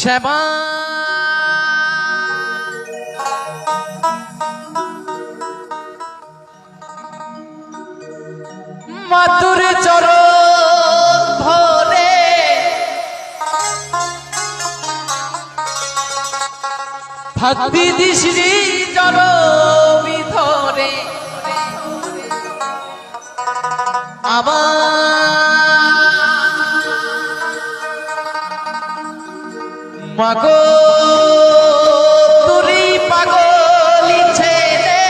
শ্যামা মাতুর চরণ ধরে। ভক্তি দিশ্রী চরবি ধরে। আমার মাগো তুরি পাগলি ছেলে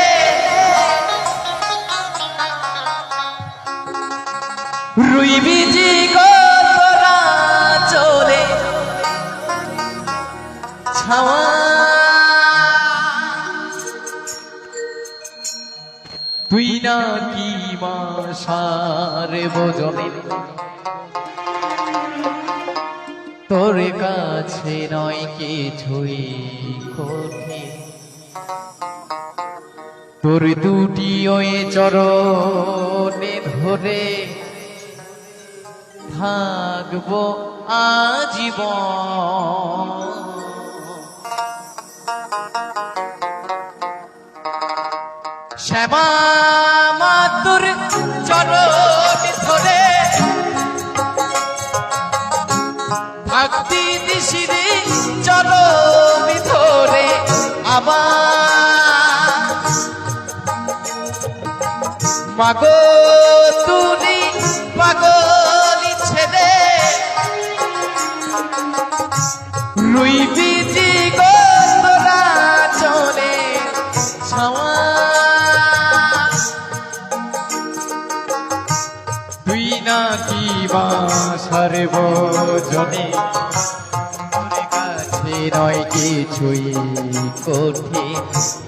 রুইবি জি চলে। ছাওয়া। তুই না কি মাসার বোঝনে। তোর কাছে নয় কিছুই কঠিন। তোর দুটি ওই চরণে ধরে থাকব আজীবন। শ্যামা মাতুর চরণ মাগো তুমি পাগলি ছেলে রুইবি জি গো তোরা চলে ছাওয়া তুই না কি বাসার বজনে কাছে নয় কিছুই কঠিন।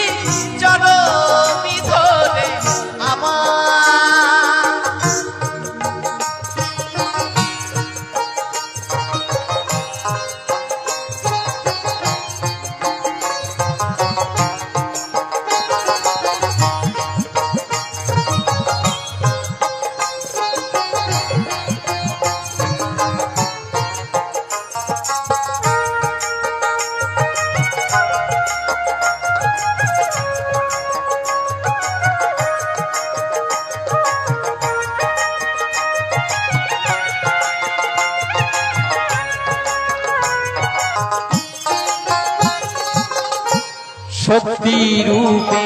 শক্তি রূপে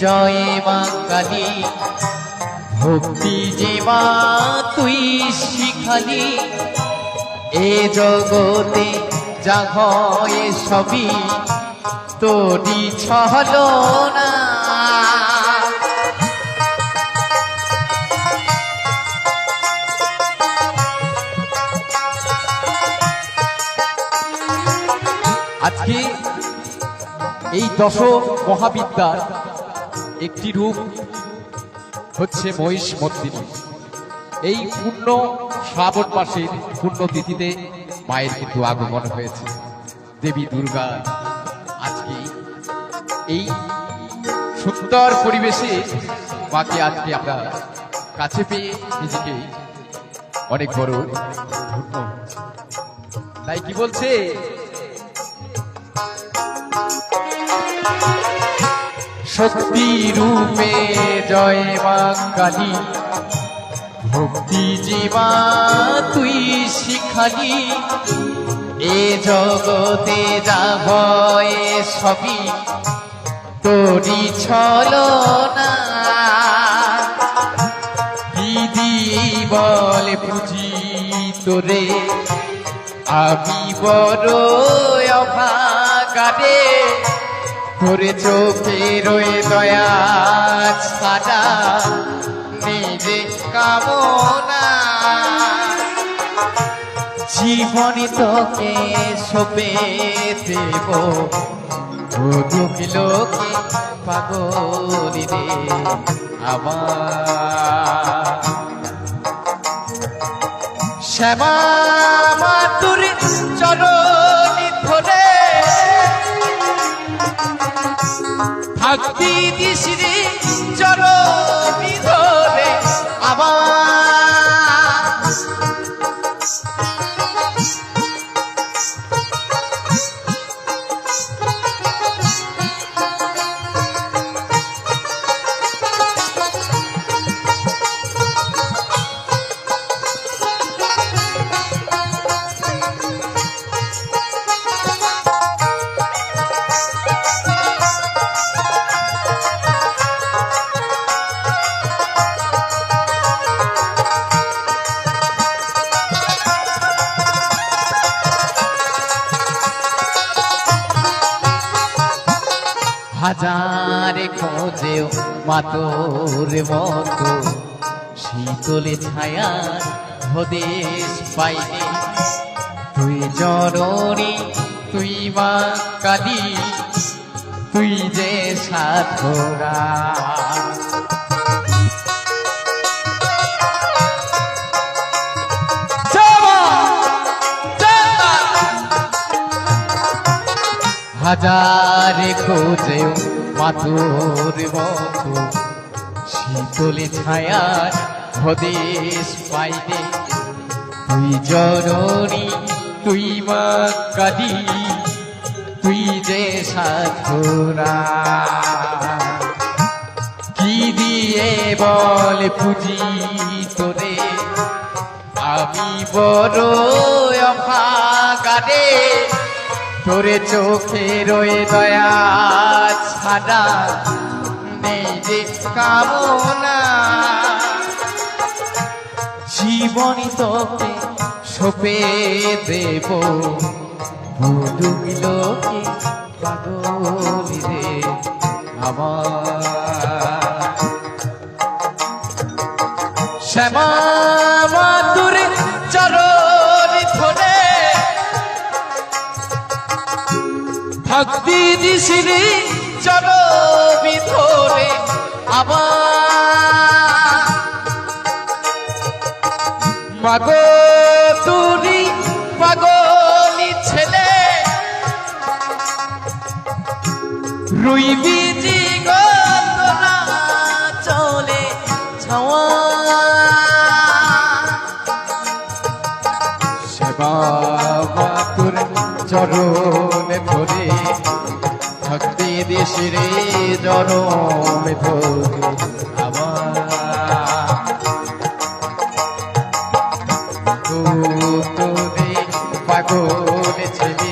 জয় বাঙালি ভক্তি যে মা তুই শিখালি। এ জগতে যা হয় সবই তোরি ছল না আজকে এই দশ মহাবিদ্যার একটি রূপ হচ্ছে মহিষ মর্দিনী এই পূর্ণ শ্রাবণ মাসের পূর্ণ তিথিতে মায়ের কিন্তু আগমন হয়েছে। দেবী দুর্গা আজকে এই সুন্দর পরিবেশে মাকে আজকে আমরা কাছে পেয়ে নিজেকে অনেক বড় তাই কি বলছে? শক্তি রূপে জয় মা কালী ভক্তি জীবা তুই শিখালি। এ জগতে যা হয় সবই তোরি ছল না দিদি বল পুজি তোরে, আমি বড় অভাগারে তোরে রয়ে দয়া নিজে কামনা। জীবনে তোকে সবে দেব লোকে পাগলি রে আমার শ্যামা মাতুর চরণি ভক্তি দিশিরে রে ধরে হাজারে খোঁজেও মাতোর মতো। শীতলে ছায়া হদেশ পাইনি। তুই জননী, তুই মা কাদি। তুই যে সাধনা হাজারে খোঁজেও মাতুর মতো। শীতলে ছায়ার হদেশ পাইনে তুই জননী, তুই মা কাদি। তুই যে সাধনা। কি দিয়ে বল পুজি তোরে? আমি বড় অভাগারে তোরে চোখে রয়ে দয়া ছাড়া নেই যে কামনা। জীবনী তোকে সপে দেব ভুলুগুলোকে পাগলি আমার। শ্যামা মাতুর ভক্তি দিশিরি চরবি ধরে আবার। মাগো তুরি পাগলি ছেলে রুই বাবা তোর চরণে ধরে। ভক্তি দেশের জনমে ধরে আমার। পাগল ছেলে